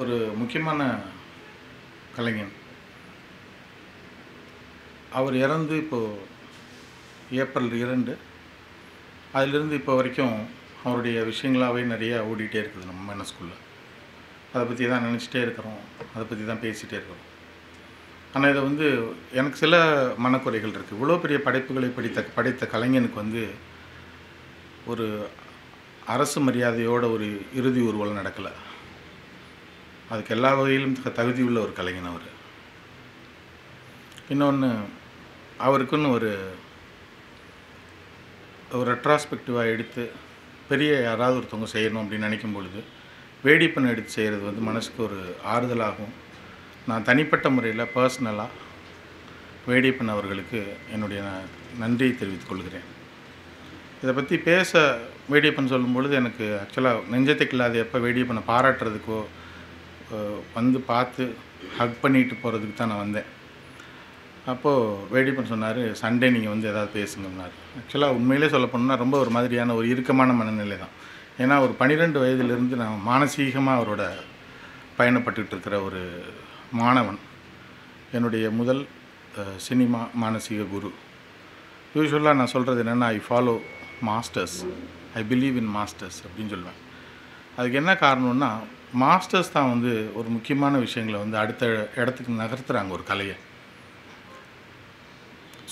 ஒரு முக்கியமான கலைஞன். அவர் இறந்து இப்போது ஏப்ரல் இரண்டு. அதிலிருந்து இப்போ வரைக்கும் அவருடைய விஷயங்களாகவே நிறையா ஓடிட்டே இருக்குது நம்ம மனசுக்குள்ளே. அதை பற்றி தான் நினச்சிட்டே இருக்கிறோம். அதை பற்றி தான் பேசிகிட்டே இருக்கிறோம். ஆனால் இதை வந்து எனக்கு சில மனக்குறைகள் இருக்குது இவ்வளோ பெரிய படைப்புகளை படித்த படைத்த கலைஞனுக்கு வந்து ஒரு அரசு மரியாதையோட ஒரு இறுதி ஊர்வலம் நடக்கலை. அதுக்கு எல்லா வகையிலும் தகுதி உள்ள ஒரு கலைஞன் அவர். இன்னொன்று அவருக்குன்னு ஒரு ஒரு ரெட்ராஸ்பெக்டிவாக எடுத்து பெரிய யாராவது ஒருத்தவங்க செய்யணும் அப்படின்னு நினைக்கும் பொழுது வேடிப்பன் எடுத்து செய்கிறது வந்து மனசுக்கு ஒரு ஆறுதலாகும் நான் தனிப்பட்ட முறையில் பர்சனலாக வேடிப்பன் அவர்களுக்கு என்னுடைய நன்றியை தெரிவித்துக் கொள்கிறேன். இதை பற்றி பேச வேடியப்பன் சொல்லும் பொழுது எனக்கு ஆக்சுவலாக நெஞ்சத்துக்கு இல்லாத எப்போ வேடியப்பனை பாராட்டுறதுக்கோ வந்து பார்த்து ஹக் பண்ணிட்டு போகிறதுக்கு தான் நான் வந்தேன். அப்போது வேடிப்பன் சொன்னார் சண்டே நீங்கள் வந்து எதாவது பேசுங்கன்னாரு ஆக்சுவலாக உண்மையிலே சொல்ல போனோம்னா ரொம்ப ஒரு மாதிரியான ஒரு இறுக்கமான மனநிலை தான். ஏன்னா ஒரு பன்னிரெண்டு வயதிலிருந்து நான் மானசீகமாக அவரோட பயணப்பட்டுக்கிட்டு இருக்கிற ஒரு மாணவன். என்னுடைய முதல் சினிமா மானசீக குரு. யூஸ்வலாக நான் சொல்கிறது என்னென்னா I follow masters I believe in masters அப்படின்னு சொல்லுவேன். அதுக்கு என்ன காரணம்னா மாஸ்டர்ஸ் தான் வந்து ஒரு முக்கியமான விஷயங்களை வந்து அடுத்த இடத்துக்கு நகர்த்துறாங்க ஒரு கலையை.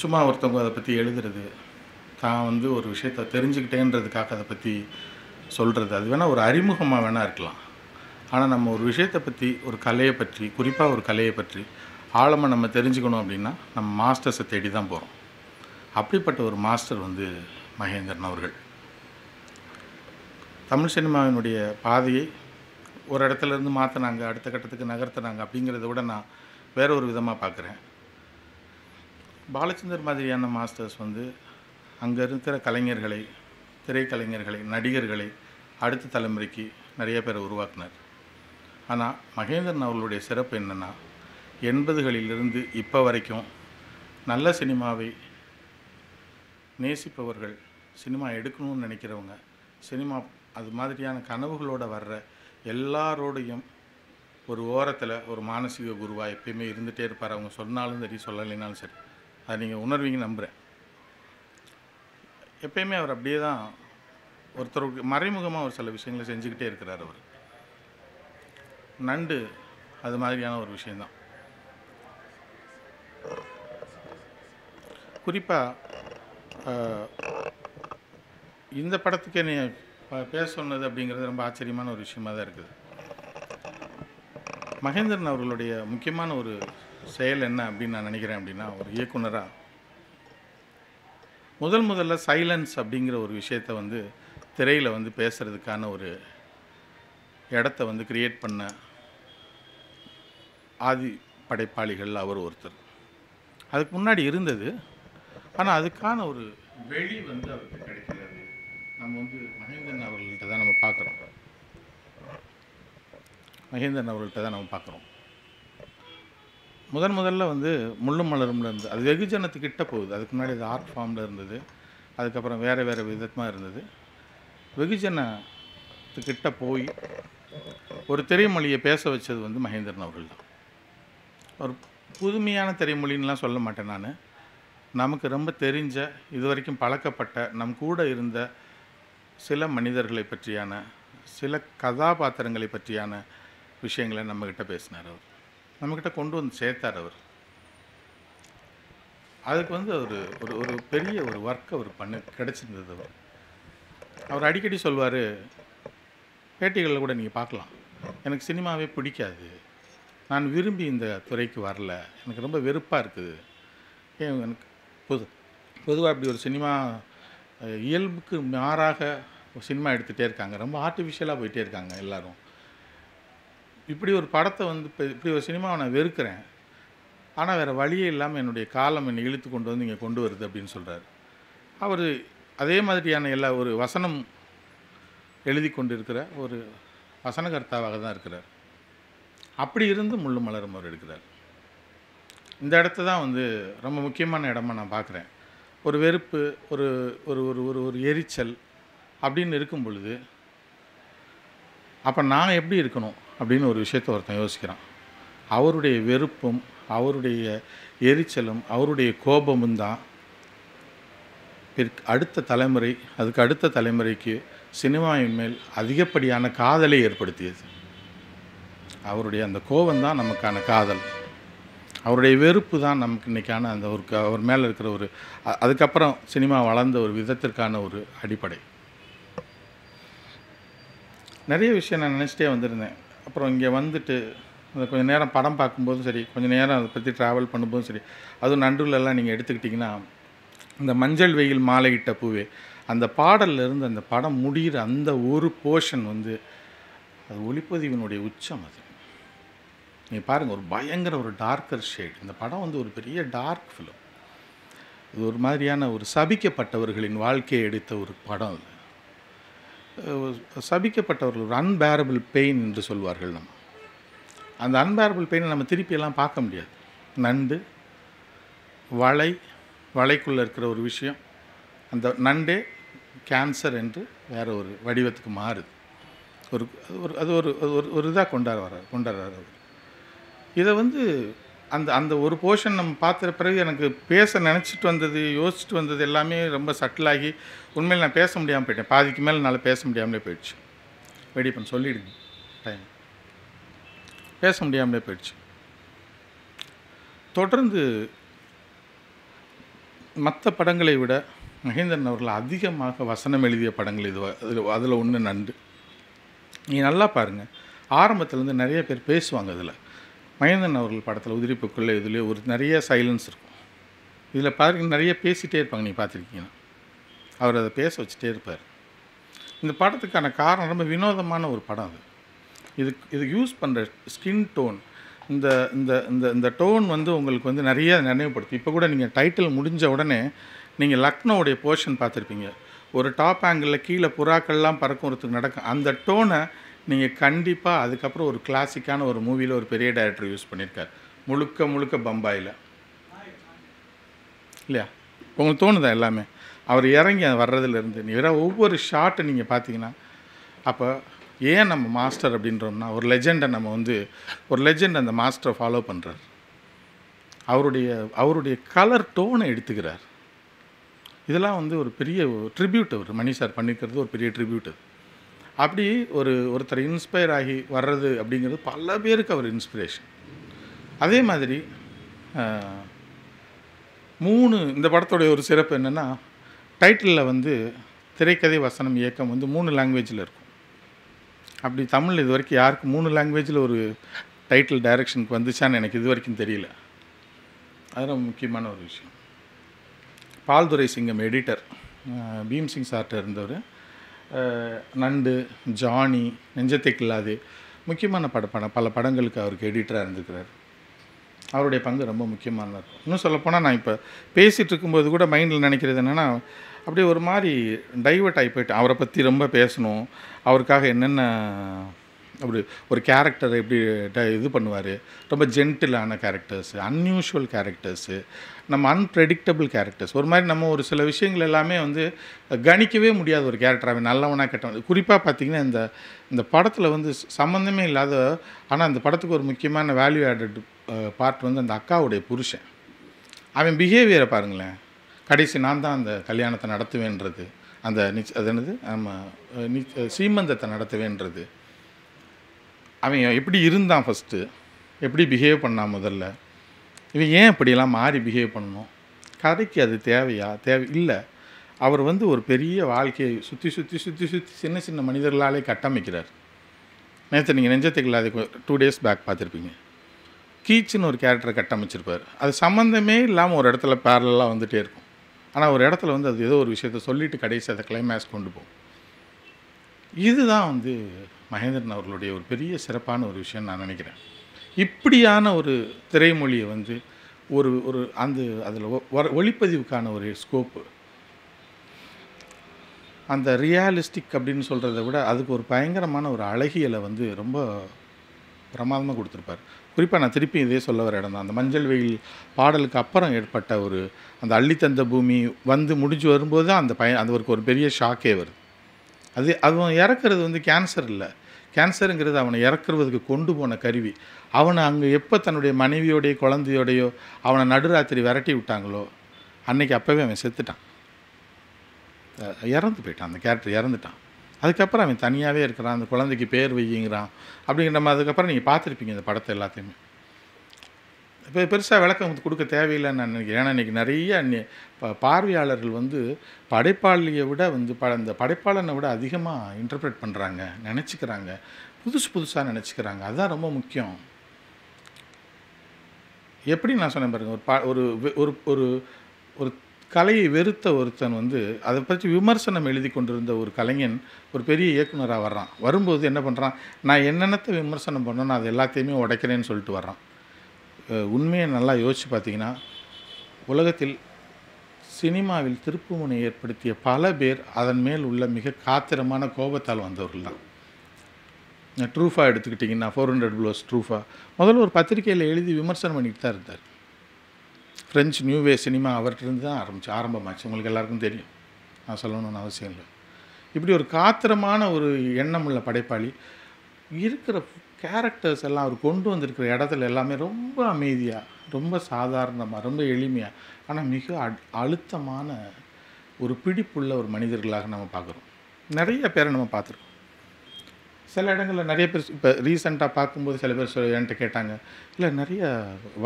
சும்மா ஒருத்தவங்க அதை பற்றி எழுதுறது தான் வந்து ஒரு விஷயத்தை தெரிஞ்சுக்கிட்டேன்றதுக்காக அதை பற்றி சொல்கிறது அது வேணால் ஒரு அறிமுகமாக வேணால் இருக்கலாம். ஆனால் நம்ம ஒரு விஷயத்தை பற்றி ஒரு கலையை பற்றி குறிப்பாக ஒரு கலையை பற்றி ஆழமாக நம்ம தெரிஞ்சுக்கணும் அப்படின்னா நம்ம மாஸ்டர்ஸை தேடி தான் போகிறோம் அப்படிப்பட்ட ஒரு மாஸ்டர் வந்து மகேந்திரன் அவர்கள். தமிழ் சினிமாவினுடைய பாதையை ஒரு இடத்துல இருந்து மாற்றினாங்க அடுத்த கட்டத்துக்கு நகர்த்தினாங்க அப்படிங்கிறத விட நான் வேற ஒரு விதமாக பார்க்குறேன். பாலச்சந்தர் மாதிரியான மாஸ்டர்ஸ் வந்து அங்கே இருக்கிற கலைஞர்களை திரைக்கலைஞர்களை நடிகர்களை அடுத்த தலைமுறைக்கு நிறைய பேரை உருவாக்குனார். ஆனால் மகேந்திரன் அவர்களுடைய சிறப்பு என்னென்னா எண்பதுகளிலிருந்து இப்போ வரைக்கும் நல்ல சினிமாவை நேசிப்பவர்கள் சினிமா எடுக்கணும்னு நினைக்கிறவங்க சினிமா அது மாதிரியான கனவுகளோட வர்ற எல்லாரோடையும் ஒரு ஓரத்தில் ஒரு மானசீக குருவாக எப்பயுமே இருந்துகிட்டே இருப்பார். அவங்க சொன்னாலும் சரி சொல்லலைனாலும் சரி. அதை நீங்கள் உணர்வீங்க நம்புகிறேன் எப்பயுமே அவர் அப்படியே தான் ஒருத்தருக்கு மறைமுகமாக ஒரு சில விஷயங்களை செஞ்சுக்கிட்டே இருக்கிறார் அவர். நண்டு அது மாதிரியான ஒரு விஷயந்தான் குறிப்பாக இந்த படத்துக்கு என்னை ப- பேச சொன்னது அப்படிங்கிறது ரொம்ப ஆச்சரியமான ஒரு விஷயமா தான் இருக்குது. மகேந்திரன் அவர்களுடைய முக்கியமான ஒரு செயல் என்ன அப்படின்னு நான் நினைக்கிறேன் அப்படின்னா ஒரு இயக்குனராக முதல் முதல்ல சைலன்ஸ் அப்படிங்கிற ஒரு விஷயத்தை வந்து திரையில் வந்து பேசுகிறதுக்கான ஒரு இடத்த வந்து கிரியேட் பண்ண ஆதி படைப்பாளிகள் அவர் ஒருத்தர். அதுக்கு முன்னாடி இருந்தது. ஆனால் அதுக்கான ஒரு வெளி வந்து அவருக்கு கிடையாது நம்ம வந்து மகேந்திரன் அவர்கள்ட்ட தான் நம்ம பார்க்குறோம் மகேந்திரன் அவர்கள்ட்ட தான் நம்ம பார்க்குறோம். முதன் முதல்ல வந்து முள்ளும் மலரும்ல இருந்து அது வெகுஜனத்துக்கிட்ட போகுது. அதுக்கு முன்னாடி அது ஆர்ட் ஃபார்மில் இருந்தது. அதுக்கப்புறம் வேறு வேறு விதமாக இருந்தது. வெகுஜனத்துக்கிட்ட போய் ஒரு திரைமொழியை பேச வச்சது வந்து மகேந்திரன் அவர்கள் தான் ஒரு புதுமையான திரைமொழின்னுலாம் சொல்ல மாட்டேன் நான். நமக்கு ரொம்ப தெரிஞ்ச இது வரைக்கும் பழக்கப்பட்ட நம் கூட இருந்த சில மனிதர்களை பற்றியான சில கதாபாத்திரங்களை பற்றியான விஷயங்களை நம்மக்கிட்ட பேசினார் அவர். நம்மக்கிட்ட கொண்டு வந்து சேர்த்தார் அவர். அதுக்கு வந்து ஒரு ஒரு ஒரு பெரிய ஒரு ஒர்க் அவர் பண்ண கிடச்சிருந்தது அவர். அவர் அடிக்கடி சொல்வார் பேட்டிகளில் கூட நீங்கள் பார்க்கலாம். எனக்கு சினிமாவே பிடிக்காது. நான் விரும்பி இந்த துறைக்கு வரல. எனக்கு ரொம்ப வெறுப்பாக இருக்குது. ஏன் எனக்கு பொது பொதுவாக இப்படி ஒரு சினிமா இயல்புக்கு மாறாக ஒரு சினிமா எடுத்துகிட்டே இருக்காங்க. ரொம்ப ஆர்டிஃபிஷியலாக போயிட்டே இருக்காங்க எல்லோரும். இப்படி ஒரு படத்தை வந்து இப்போ இப்படி ஒரு சினிமாவை நான் வெறுக்கிறேன். ஆனால் வேறு வழியே இல்லாமல் என்னுடைய காலம் என்னை இழுத்து கொண்டு வந்து இங்கே கொண்டு வருது அப்படின்னு சொல்கிறார் அவர் அதே மாதிரியான எல்லா ஒரு வசனம் எழுதி கொண்டு இருக்கிற ஒரு வசனகர்த்தாவாக தான் இருக்கிறார். அப்படி இருந்து முள்ளு மலரும் அவர் எடுக்கிறார். இந்த இடத்த தான் வந்து ரொம்ப முக்கியமான இடமா நான் பார்க்குறேன். ஒரு வெறுப்பு ஒரு ஒரு ஒரு ஒரு ஒரு எரிச்சல் அப்படின்னு இருக்கும் பொழுது அப்போ நான் எப்படி இருக்கணும்? அப்படின்னு ஒரு விஷயத்தை ஒருத்தன் யோசிக்கிறான். அவருடைய வெறுப்பும் அவருடைய எரிச்சலும் அவருடைய கோபமும் தான் அடுத்த தலைமுறை அதுக்கு அடுத்த தலைமுறைக்கு சினிமாவின் மேல் அதிகப்படியான காதலை ஏற்படுத்தியது. அவருடைய அந்த கோபம் தான் நமக்கான காதல். அவருடைய வெறுப்பு தான் நமக்கு இன்றைக்கான அந்த ஒரு க- அவர் மேலே இருக்கிற ஒரு அதுக்கப்புறம் சினிமா வளர்ந்த ஒரு விதத்திற்கான ஒரு அடிப்படை. நிறைய விஷயம் நான் நினச்சிட்டே வந்திருந்தேன். அப்புறம் இங்கே வந்துட்டு அந்த கொஞ்சம் நேரம் படம் பார்க்கும்போதும் சரி கொஞ்சம் நேரம் அதை பற்றி ட்ராவல் பண்ணும்போதும் சரி அதுவும் நண்டுலெல்லாம் நீங்கள் எடுத்துக்கிட்டிங்கன்னா இந்த மஞ்சள் வெயில் மாலையிட்ட பூவே அந்த பாடல்லேருந்து அந்த படம் முடிகிற அந்த ஒரு போர்ஷன் வந்து அது ஒளிப்பதிவினுடைய உச்சம் அது. நீங்கள் பாருங்கள் ஒரு பயங்கர ஒரு டார்க்கர் ஷேட் இந்த படம் வந்து ஒரு பெரிய டார்க் ஃபிலிம் இது ஒரு மாதிரியான ஒரு சபிக்கப்பட்டவர்களின் வாழ்க்கையை எடுத்த ஒரு படம் அது. சபிக்கப்பட்டவர்கள் ஒரு அன்பேரபிள் பெயின் என்று சொல்வார்கள் நம்ம. அந்த அன்பேரபிள் பெயினை நம்ம திருப்பியெல்லாம் பார்க்க முடியாது. நண்டு வலை வலைக்குள்ளே இருக்கிற ஒரு விஷயம் அந்த நண்டே கேன்சர் என்று வேறு ஒரு வடிவத்துக்கு மாறுது. ஒரு ஒரு அது ஒரு ஒரு ஒரு இதாக கொண்டாடுவார் கொண்டாடுறார் அவர். இதை வந்து அந்த அந்த ஒரு போர்ஷன் நம்ம பார்த்த பிறகு எனக்கு பேச நினச்சிட்டு வந்தது யோசிச்சுட்டு வந்தது எல்லாமே ரொம்ப சட்டிலாகி உண்மையில் நான் பேச முடியாமல் போயிட்டேன். பாதிக்கு மேலே என்னால் பேச முடியாமலே போயிடுச்சு. வெடி பண்ண சொல்லிடுங்க. டைம் பேச முடியாமலே போயிடுச்சு. தொடர்ந்து மற்ற படங்களை விட மகேந்திரன் அவர்கள் அதிகமாக வசனம் எழுதிய படங்கள் இது அதில் அதில் ஒன்று நண்டு. நீ நல்லா பாருங்கள் ஆரம்பத்துலேருந்து நிறைய பேர் பேசுவாங்க இதில் மகேந்திரன் அவர்கள் படத்தில் உதிரிப்புக்குள்ளே இதுலேயே ஒரு நிறைய சைலன்ஸ் இருக்கும். இதில் பாருங்க நிறைய பேசிகிட்டே இருப்பாங்க நீ பார்த்துருக்கீங்கன்னா அவர் அதை பேச வச்சுட்டே இருப்பார். இந்த படத்துக்கான காரணம் ரொம்ப வினோதமான ஒரு படம் அது. இது இது யூஸ் பண்ணுற ஸ்கின் டோன் இந்த இந்த இந்த இந்த டோன் வந்து உங்களுக்கு வந்து நிறைய நினைவுபடுத்தும். இப்போ கூட நீங்கள் டைட்டில் முடிஞ்ச உடனே நீங்கள் லக்னோவுடைய போர்ஷன் பார்த்துருப்பீங்க. ஒரு டாப் ஆங்கிளில் கீழே புறாக்கள்லாம் பறக்கிறதுக்கு நடக்கும். அந்த டோனை நீங்கள் கண்டிப்பாக அதுக்கப்புறம் ஒரு கிளாசிக்கான ஒரு மூவியில் ஒரு பெரிய டைரக்டர் யூஸ் பண்ணியிருக்கார். முழுக்க முழுக்க பம்பாயில். இல்லையா? உங்களுக்கு தோணுதா எல்லாமே? அவர் இறங்கி வர்றதுலேருந்து நீ வேற ஒவ்வொரு ஷாட்டை நீங்கள் பார்த்தீங்கன்னா அப்போ ஏன் நம்ம மாஸ்டர் அப்படின்றோம்னா ஒரு லெஜெண்டை நம்ம வந்து ஒரு லெஜெண்ட் அந்த மாஸ்டரை ஃபாலோ பண்ணுறார் அவருடைய அவருடைய கலர் டோனை எடுத்துக்கிறார். இதெல்லாம் வந்து ஒரு பெரிய ட்ரிபியூட் அவர் மணி சார் பண்ணிக்கிறது ஒரு பெரிய ட்ரிபியூட் அது. அப்படி ஒரு ஒருத்தர் இன்ஸ்பயர் ஆகி வர்றது அப்படிங்கிறது பல பேருக்கு அவர் இன்ஸ்பிரேஷன் அதே மாதிரி மூணு இந்த படத்தோடைய ஒரு சிறப்பு என்னென்னா டைட்டிலில் வந்து திரைக்கதை வசனம் இயக்கம் வந்து மூணு லாங்குவேஜில் இருக்கும். அப்படி தமிழ் இது வரைக்கும் யாருக்கு மூணு லாங்குவேஜில் ஒரு டைட்டில் டைரக்ஷனுக்கு வந்துச்சான்னு எனக்கு இது வரைக்கும் தெரியல. அது ரொம்ப முக்கியமான ஒரு விஷயம். பால்துரை சிங்கம் எடிட்டர் பீம் சிங் சார்ட்ட இருந்தவர். நண்டு ஜானி நெஞ்சத்தை கில்லாது முக்கியமான பட படம் பல படங்களுக்கு அவருக்கு எடிட்டராக இருந்திருக்கிறார். அவருடைய பங்கு ரொம்ப முக்கியமானதாக இருக்கும். இன்னும் சொல்லப்போனால் நான் இப்போ பேசிகிட்டு இருக்கும்போது கூட மைண்டில் நினைக்கிறது என்னென்னா அப்படியே ஒரு மாதிரி டைவர்ட் ஆகி போயிட்டேன் அவரை பற்றி ரொம்ப பேசணும் அவருக்காக என்னென்ன அப்படி ஒரு கேரக்டர் எப்படி இது பண்ணுவார்? ரொம்ப ஜென்டிலான கேரக்டர்ஸு அன்யூஷுவல் கேரக்டர்ஸு நம்ம அன்பிரடிக்டபிள் கேரக்டர்ஸ் ஒரு மாதிரி நம்ம ஒரு சில விஷயங்கள் எல்லாமே வந்து கணிக்கவே முடியாத ஒரு கேரக்டராகவே நல்லவனாக கெட்டவன். குறிப்பாக பார்த்திங்கன்னா இந்த இந்த படத்தில் வந்து சம்மந்தமே இல்லாத ஆனால் அந்த படத்துக்கு ஒரு முக்கியமான வேல்யூ ஆடட் பார்ட் வந்து அந்த அக்காவுடைய புருஷன். அவன் பிஹேவியரை பாருங்களேன். கடைசி நான் தான் அந்த கல்யாணத்தை நடத்துவேன்றது. அந்த நிச் அது என்னது? நம்ம நிச் சீமந்தத்தை நடத்துவேன்றது. அவன் எப்படி இருந்தான் ஃபஸ்ட்டு எப்படி பிஹேவ் பண்ணான் முதல்ல? இவன் ஏன் இப்படியெல்லாம் மாறி பிஹேவ் பண்ணணும்? கதைக்கு அது தேவையா? தேவை இல்லை. அவர் வந்து ஒரு பெரிய வாழ்க்கையை சுற்றி சுற்றி சுற்றி சுற்றி சின்ன சின்ன மனிதர்களாலே கட்டமைக்கிறார். நேற்று நீங்கள் நெஞ்சத்துக்கு அது டூ டேஸ் பேக் பார்த்துருப்பீங்க. கீச்சுன்னு ஒரு கேரக்டரை கட்டமைச்சிருப்பார். அது சம்மந்தமே இல்லாமல் ஒரு இடத்துல பேரலாக வந்துகிட்டே இருக்கும். ஆனால் ஒரு இடத்துல வந்து அது ஏதோ ஒரு விஷயத்த சொல்லிவிட்டு கடைசி அதை கிளைமேக்ஸ் கொண்டு போகும். இதுதான் வந்து மகேந்திரன் அவர்களுடைய ஒரு பெரிய சிறப்பான ஒரு விஷயம் நான் நினைக்கிறேன். இப்படியான ஒரு திரைமொழியை வந்து ஒரு ஒரு அந்த அதில் ஒளிப்பதிவுக்கான ஒரு ஸ்கோப்பு அந்த ரியாலிஸ்டிக் அப்படின்னு சொல்கிறத விட அதுக்கு ஒரு பயங்கரமான ஒரு அழகியலை வந்து ரொம்ப பிரமாதமாக கொடுத்துருப்பார். குறிப்பாக நான் திருப்பி இதே சொல்ல வர இடம் தான். அந்த மஞ்சள் வெயில் பாடலுக்கு அப்புறம் ஏற்பட்ட ஒரு அந்த அள்ளித்தந்த பூமி வந்து முடிஞ்சு வரும்போது தான் அந்த பய அது ஒரு பெரிய ஷாக்கே வருது. அது அவன் இறக்குறது வந்து கேன்சர் இல்லை. கேன்சருங்கிறது அவனை இறக்குறதுக்கு கொண்டு போன கருவி. அவனை அங்கே எப்போ தன்னுடைய மனைவியோடைய குழந்தையோடையோ அவனை நடுராத்திரி விரட்டி விட்டாங்களோ அன்னைக்கு அப்போவே அவன் செத்துட்டான். இறந்து போயிட்டான் அந்த கேரக்டர் இறந்துட்டான். அதுக்கப்புறம் அவன் தனியாகவே இருக்கிறான் அந்த குழந்தைக்கு பேர் வையுங்கிறான் அப்படிங்கிற மாதிரி அதுக்கப்புறம் நீங்கள் பார்த்துருப்பீங்க இந்த படத்தை எல்லாத்தையுமே. இப்போ பெருசாக விளக்கம் வந்து கொடுக்க தேவையில்லைன்னு நான் நினைக்கிறேன். ஏன்னா இன்றைக்கி நிறைய ப- பார்வையாளர்கள் வந்து படைப்பாளியை விட வந்து ப அந்த படைப்பாளனை விட அதிகமாக இன்டர்பிரேட் பண்ணுறாங்க நினச்சிக்கிறாங்க. புதுசு புதுசாக நினச்சிக்கிறாங்க. அதுதான் ரொம்ப முக்கியம். எப்படி நான் சொன்னேன் பாருங்க ஒரு பா ஒரு ஒரு ஒரு ஒரு கலையை வெறுத்த ஒருத்தன் வந்து அதை பற்றி விமர்சனம் எழுதி கொண்டிருந்த ஒரு கலைஞன் ஒரு பெரிய இயக்குனராக வர்றான். வரும்போது என்ன பண்ணுறான் நான் என்னென்னத்தை விமர்சனம் பண்ணணும் அது எல்லாத்தையுமே உடைக்கிறேன்னு சொல்லிட்டு வர்றான். உண்மையை நல்லா யோசித்து பார்த்தீங்கன்னா உலகத்தில் சினிமாவில் திருப்புமுனை ஏற்படுத்திய பல பேர் அதன் மேல் உள்ள மிக காத்திரமான கோபத்தால் வந்தவர்கள் தான். ட்ரூஃபா எடுத்துக்கிட்டிங்கன்னா ஃபோர் ஹண்ட்ரட் ப்ளோஸ் ட்ரூஃபா. முதல்ல ஒரு பத்திரிக்கையில் எழுதி விமர்சனம் பண்ணிட்டு தான் இருந்தார். ஃப்ரெஞ்ச் நியூ வே சினிமா அவர்கிட்ட தான் ஆரம்பிச்சு ஆரம்பமாச்சு. உங்களுக்கு எல்லாருக்கும் தெரியும். நான் சொல்லணும்னு அவசியம் இல்லை. இப்படி ஒரு காத்திரமான ஒரு எண்ணம் உள்ள படைப்பாளி இருக்கிற கேரக்டர்ஸ் எல்லாம் அவர் கொண்டு வந்திருக்கிற இடத்துல எல்லாமே ரொம்ப அமைதியாக ரொம்ப சாதாரணமாக ரொம்ப எளிமையாக ஆனால் மிக அ அழுத்தமான ஒரு பிடிப்புள்ள ஒரு மனிதர்களாக நம்ம பார்க்குறோம். நிறைய பேரை நம்ம பார்த்துருக்கோம். சில இடங்களில் நிறைய பேர் இப்போ ரீசெண்டாக பார்க்கும்போது சில பேர் சொல் என்கிட்ட கேட்டாங்க இல்லை நிறைய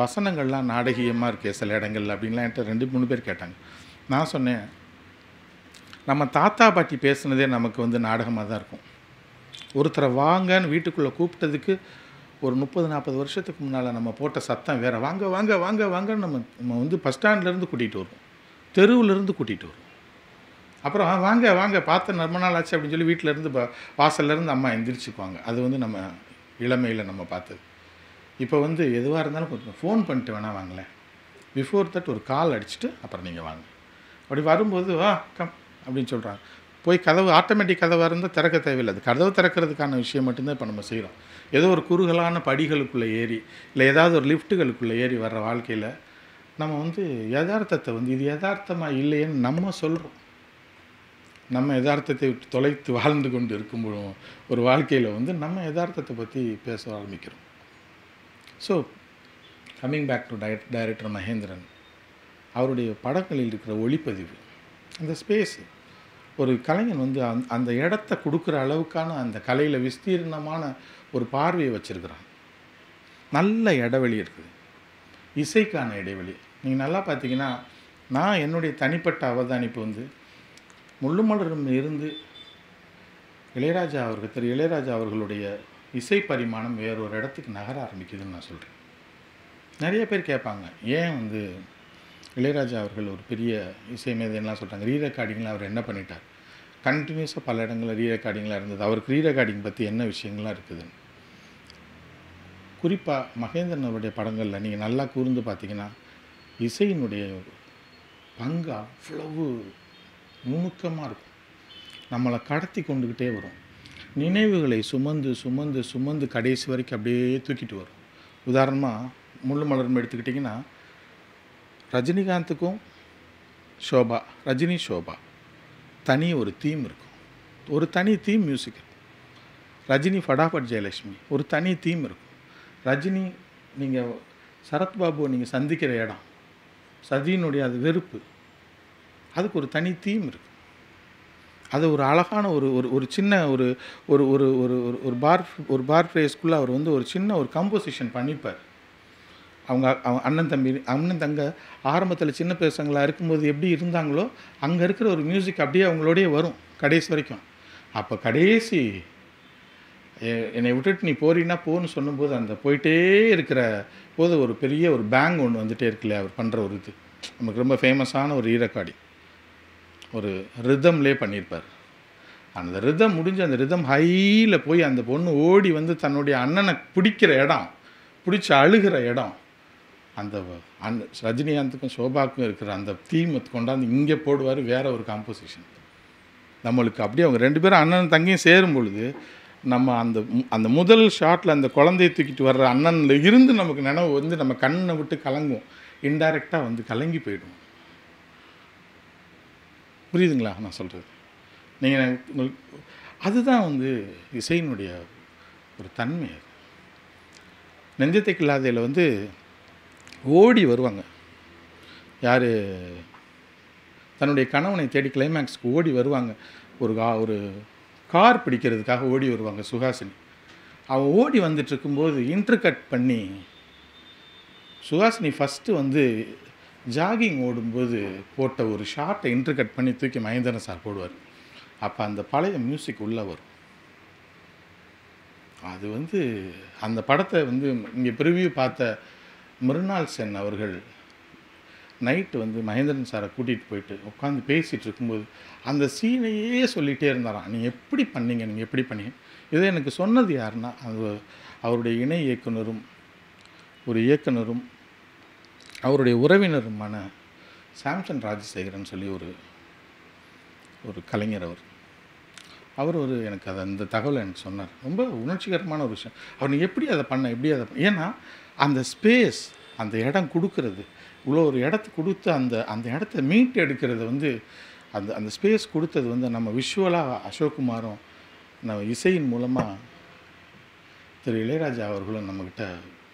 வசனங்கள்லாம் நாடகீயமாக இருக்கே சில இடங்கள்ல அப்படின்லாம் என்கிட்ட ரெண்டு மூணு பேர் கேட்டாங்க. நான் சொன்னேன் நம்ம தாத்தா பாட்டி பேசுனதே நமக்கு வந்து நாடகமாக தான் இருக்கும். ஒருத்தரை வாங்கன்னு வீட்டுக்குள்ளே கூப்பிட்டதுக்கு ஒரு முப்பது நாற்பது வருஷத்துக்கு முன்னால் நம்ம போட்ட சத்தம் வேறு. வாங்க வாங்க வாங்க வாங்கன்னு நம்ம நம்ம வந்து பஸ் ஸ்டாண்ட்லேருந்து கூட்டிகிட்டு வருவோம். தெருவுலேருந்து கூட்டிகிட்டு வருவோம். அப்புறம் வாங்க வாங்க பார்த்து ரொம்ப நாள் ஆச்சு அப்படின்னு சொல்லி வீட்டிலேருந்து வாசல்லேருந்து அம்மா எந்திரிச்சுக்குவாங்க. அது வந்து நம்ம இளமையில் நம்ம பார்த்தது. இப்போ வந்து எதுவாக இருந்தாலும் கொஞ்சம் ஃபோன் பண்ணிட்டு வேணால் வாங்களேன். பிஃபோர் தட் ஒரு கால் அடிச்சுட்டு அப்புறம் நீங்கள் வாங்க. அப்படி வரும்போது வா கம் அப்படின்னு சொல்கிறாங்க. போய் கதவு ஆட்டோமேட்டிக் கதவாக இருந்தால் திறக்க தேவையில்லை. அது கதவு திறக்கிறதுக்கான விஷயம் மட்டும்தான் இப்போ நம்ம செய்கிறோம் ஏதோ ஒரு குறுகலான படிகளுக்குள்ளே ஏறி இல்லை ஏதாவது ஒரு லிஃப்ட்டுகளுக்குள்ளே ஏறி வர்ற வாழ்க்கையில் நம்ம வந்து யதார்த்தத்தை வந்து இது யதார்த்தமாக இல்லையேன்னு நம்ம சொல்கிறோம் நம்ம யதார்த்தத்தை விட்டு தொலைத்து வாழ்ந்து கொண்டு இருக்கும் ஒரு வாழ்க்கையில் வந்து நம்ம யதார்த்தத்தை பற்றி பேச ஆரம்பிக்கிறோம். So coming back to direct director Mahendran அவருடைய படங்களில் இருக்கிற ஒளிப்பதிவு அந்த ஸ்பேஸ் ஒரு கலைஞன் வந்து அந்த அந்த இடத்த கொடுக்குற அளவுக்கான அந்த கலையில் விஸ்தீர்ணமான ஒரு பார்வையை வச்சுருக்கிறான். நல்ல இடைவெளி இருக்குது. இசைக்கான இடைவெளி. நீங்கள் நல்லா பார்த்தீங்கன்னா நான் என்னுடைய தனிப்பட்ட அவதானிப்பு வந்து முள்ளுமலரும் இருந்து இளையராஜா அவர்கள் திரு இளையராஜா அவர்களுடைய இசை பரிமாணம் வேறொரு இடத்துக்கு நகர ஆரம்பிக்குதுன்னு நான் சொல்கிறேன் நிறைய பேர் கேட்பாங்க ஏன் வந்து இளையராஜா அவர்கள் ஒரு பெரிய இசை மேதையெல்லாம் சொல்கிறாங்க ரீ ரெக்கார்டிங்கில் அவர் என்ன பண்ணிட்டார்? கண்டினியூஸாக பல இடங்களில் ரீ ரெக்கார்டிங்லாம் இருந்தது. அவருக்கு ரீ ரெக்கார்டிங் பற்றி என்ன விஷயங்கள்லாம் இருக்குதுன்னு குறிப்பாக மகேந்திரன் அவருடைய படங்களில் நீங்கள் நல்லா கூர்ந்து பார்த்தீங்கன்னா இசையினுடைய பங்கு அவ்வளவு நுணுக்கமாக இருக்கும். நம்மளை கடத்தி கொண்டுக்கிட்டே வரும். நினைவுகளை சுமந்து சுமந்து சுமந்து கடைசி வரைக்கும் அப்படியே தூக்கிட்டு வரும். உதாரணமாக முள்ளு மலர்னு எடுத்துக்கிட்டிங்கன்னா ரஜினிகாந்துக்கும் ஷோபா ரஜினி ஷோபா. தனி ஒரு தீம் இருக்கும். ஒரு தனி தீம் மியூசிக் இருக்கும். ரஜினி ஃபடாஃபட் ஜெயலட்சுமி ஒரு தனி தீம் இருக்கும். ரஜினி நீங்கள் சரத்பாபுவை நீங்கள் சந்திக்கிற இடம் சதியினுடைய அது வெறுப்பு அதுக்கு ஒரு தனி தீம் இருக்குது அது ஒரு அழகான ஒரு ஒரு ஒரு சின்ன ஒரு ஒரு ஒரு ஒரு ஒரு ஒரு பார் ஒரு பார் ஃப்ரேஸ்க்குள்ளே அவர் வந்து ஒரு சின்ன ஒரு கம்போசிஷன் பண்ணிப்பார். அவங்க அவங்க அண்ணன் தம்பி அண்ணன் தங்க ஆரம்பத்தில் சின்ன பசங்களாக இருக்கும்போது எப்படி இருந்தாங்களோ அங்கே இருக்கிற ஒரு மியூசிக் அப்படியே அவங்களோடயே வரும் கடைசி வரைக்கும். அப்போ கடைசி என்னை விட்டுட்டு நீ போறீன்னா போன்னு சொல்லும்போது அந்த போயிட்டே இருக்கிற போது ஒரு பெரிய ஒரு பேங் ஒன்று வந்துட்டே இருக்குல்ல அவர் பண்ணுற ஒரு இது. நமக்கு ரொம்ப ஃபேமஸான ஒரு ஈரக்காடி. ஒரு ரிதம்லே பண்ணியிருப்பார். அந்த ரிதம் முடிஞ்சு அந்த ரிதம் ஹையில் போய் அந்த பொண்ணு ஓடி வந்து தன்னுடைய அண்ணனை பிடிக்கிற இடம் பிடிச்சி அழுகிற இடம் அந்த அன் ரஜினிகாந்துக்கும் சோபாவுக்கும் இருக்கிற அந்த தீம் கொண்டாந்து இங்கே போடுவார் வேற ஒரு காம்போசிஷன் நம்மளுக்கு அப்படியே அவங்க ரெண்டு பேரும் அண்ணன் தங்கியும் சேரும் பொழுது நம்ம அந்த அந்த முதல் ஷாட்டில் அந்த குழந்தையை தூக்கிட்டு வர்ற அண்ணன்ல இருந்து நமக்கு நினைவு வந்து நம்ம கண்ணை விட்டு கலங்கும் இன்டைரக்டாக வந்து கலங்கி போயிடும் புரியுதுங்களா நான் சொல்கிறது நீங்கள் உங்களுக்கு அதுதான் வந்து இசையினுடைய ஒரு தன்மை அது. நெஞ்சத்தை கில்லாதையில் வந்து ஓடி வருவாங்க. யார்? தன்னுடைய கணவனை தேடி கிளைமேக்ஸ்க்கு ஓடி வருவாங்க. ஒரு கா ஒரு கார் பிடிக்கிறதுக்காக ஓடி வருவாங்க சுஹாசினி. அவள் ஓடி வந்துட்டு இருக்கும்போது இன்டர்கட் பண்ணி சுஹாசினி ஃபஸ்ட்டு வந்து ஜாகிங் ஓடும்போது போட்ட ஒரு ஷார்ட்டை இன்டர்கட் பண்ணி தூக்கி மகேந்திரன் சார் போடுவார். அப்போ அந்த பழைய மியூசிக் உள்ளே வரும். அது வந்து அந்த படத்தை வந்து இங்கே ப்ரிவ்யூ பார்த்த மிருனால் சென் அவர்கள் நைட்டு வந்து மகேந்திரன் சாரை கூட்டிகிட்டு போயிட்டு உட்காந்து பேசிகிட்டு இருக்கும்போது அந்த சீனையே சொல்லிகிட்டே இருந்தாராம். நீங்கள் எப்படி பண்ணீங்க? நீங்கள் எப்படி பண்ணீங்க? இதை எனக்கு சொன்னது யாருன்னா அது அவருடைய இணை இயக்குனரும் ஒரு இயக்குனரும் அவருடைய உறவினருமான சாம்சன் ராஜசேகரன் சொல்லி ஒரு ஒரு கலைஞர் அவர். அவர் ஒரு எனக்கு அதை அந்த தகவலை எனக்கு சொன்னார். ரொம்ப உணர்ச்சிகரமான ஒரு விஷயம். அவர் நீ எப்படி அதை பண்ண? எப்படி அதை ஏன்னா அந்த ஸ்பேஸ் அந்த இடம் கொடுக்கறது. இவ்வளோ ஒரு இடத்த கொடுத்து அந்த அந்த இடத்த மீட் எடுக்கிறது வந்து அந்த அந்த ஸ்பேஸ் கொடுத்தது வந்து நம்ம விஷுவலாக அசோக்குமாரும் நம்ம இசையின் மூலமாக திரு இளையராஜா அவர்களும் நம்மக்கிட்ட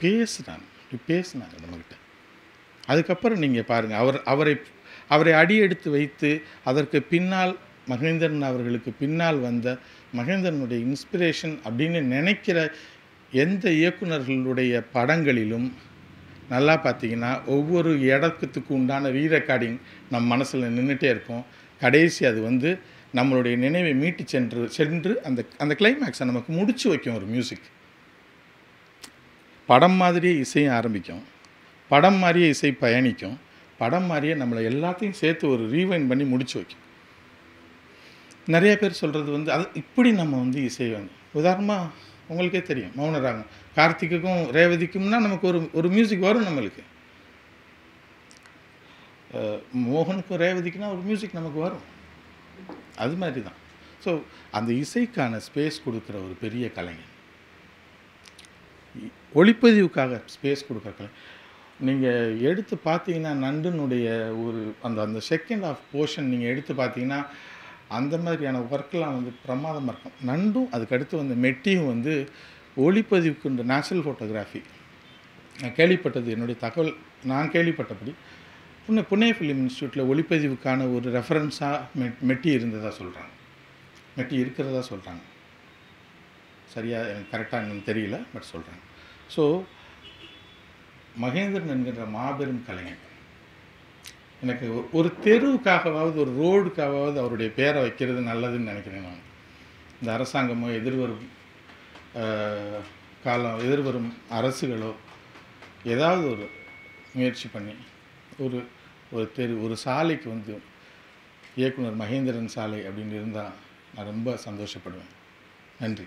பேசுனாங்க. பேசினாங்க நம்மக்கிட்ட அதுக்கப்புறம் நீங்கள் பாருங்கள் அவர் அவரை அவரை அடியெடுத்து வைத்து அதற்கு பின்னால் மகேந்திரன் அவர்களுக்கு பின்னால் வந்த மகேந்திரனுடைய இன்ஸ்பிரேஷன் அப்படின்னு நினைக்கிற எந்த இயக்குனர்களுடைய படங்களிலும் நல்லா பார்த்தீங்கன்னா ஒவ்வொரு இடத்துக்கு உண்டான ரீ ரெக்கார்டிங் நம் மனசில் நின்றுட்டே இருக்கும். கடைசி அது வந்து நம்மளுடைய நினைவை மீட்டு சென்று சென்று அந்த அந்த கிளைமேக்ஸை நமக்கு முடிச்சு வைக்கும் ஒரு மியூசிக் படம் மாதிரியே இசையும் ஆரம்பிக்கும். படம் மாதிரியே இசை பயணிக்கும். படம் மாதிரியே நம்மளை எல்லாத்தையும் சேர்த்து ஒரு ரீவைன் பண்ணி முடிச்சு வைக்கும். நிறைய பேர் சொல்கிறது வந்து அது இப்படி நம்ம வந்து இசை வந்து உதாரணமாக உங்களுக்கே தெரியும் மௌன ராகம் கார்த்திக்குக்கும் ரேவதிக்கும்னா நமக்கு ஒரு ஒரு மியூசிக் வரும் நம்மளுக்கு. மோகனுக்கும் ரேவதிக்குனா ஒரு மியூசிக் நமக்கு வரும். அது மாதிரி தான் ஸோ அந்த இசைக்கான ஸ்பேஸ் கொடுக்குற ஒரு பெரிய கலைஞன். ஒளிப்பதிவுக்காக ஸ்பேஸ் கொடுக்குற கலை நீங்கள் எடுத்து பார்த்தீங்கன்னா நண்டனுடைய ஒரு அந்த அந்த செகண்ட் ஆஃப் போர்ஷன் நீங்கள் எடுத்து பார்த்தீங்கன்னா அந்த மாதிரியான ஒர்க்கெலாம் வந்து பிரமாதமாக இருக்கும். நண்டும் அதுக்கடுத்து வந்து மெட்டியும் வந்து ஒளிப்பதிவுக்கு இந்த நேச்சுரல் ஃபோட்டோகிராஃபி நான் கேள்விப்பட்டது என்னுடைய தகவல் நான் கேள்விப்பட்டபடி புனே புனே ஃபிலிம் இன்ஸ்டியூட்டில் ஒளிப்பதிவுக்கான ஒரு ரெஃபரன்ஸாக மெட் மெட்டி இருந்ததாக சொல்கிறாங்க மெட்டி இருக்கிறதா சொல்கிறாங்க சரியாக எனக்கு கரெக்டாக என்னன்னு தெரியல பட் சொல்கிறாங்க ஸோ மகேந்திரன் என்கின்ற மாபெரும் கலைஞன் எனக்கு ஒரு- தெருவுக்காகவாவது ஒரு ரோடுக்காகவாவது அவருடைய பேரை வைக்கிறது நல்லதுன்னு நினைக்கிறேன் நான். இந்த அரசாங்கமோ எதிர்வரும் காலம் எதிர்வரும் அரசுகளோ ஏதாவது ஒரு முயற்சி பண்ணி ஒரு ஒரு தெரு ஒரு சாலைக்கு வந்து இயக்குனர் மகேந்திரன் சாலை அப்படின்னு இருந்தால் நான் ரொம்ப சந்தோஷப்படுவேன். நன்றி.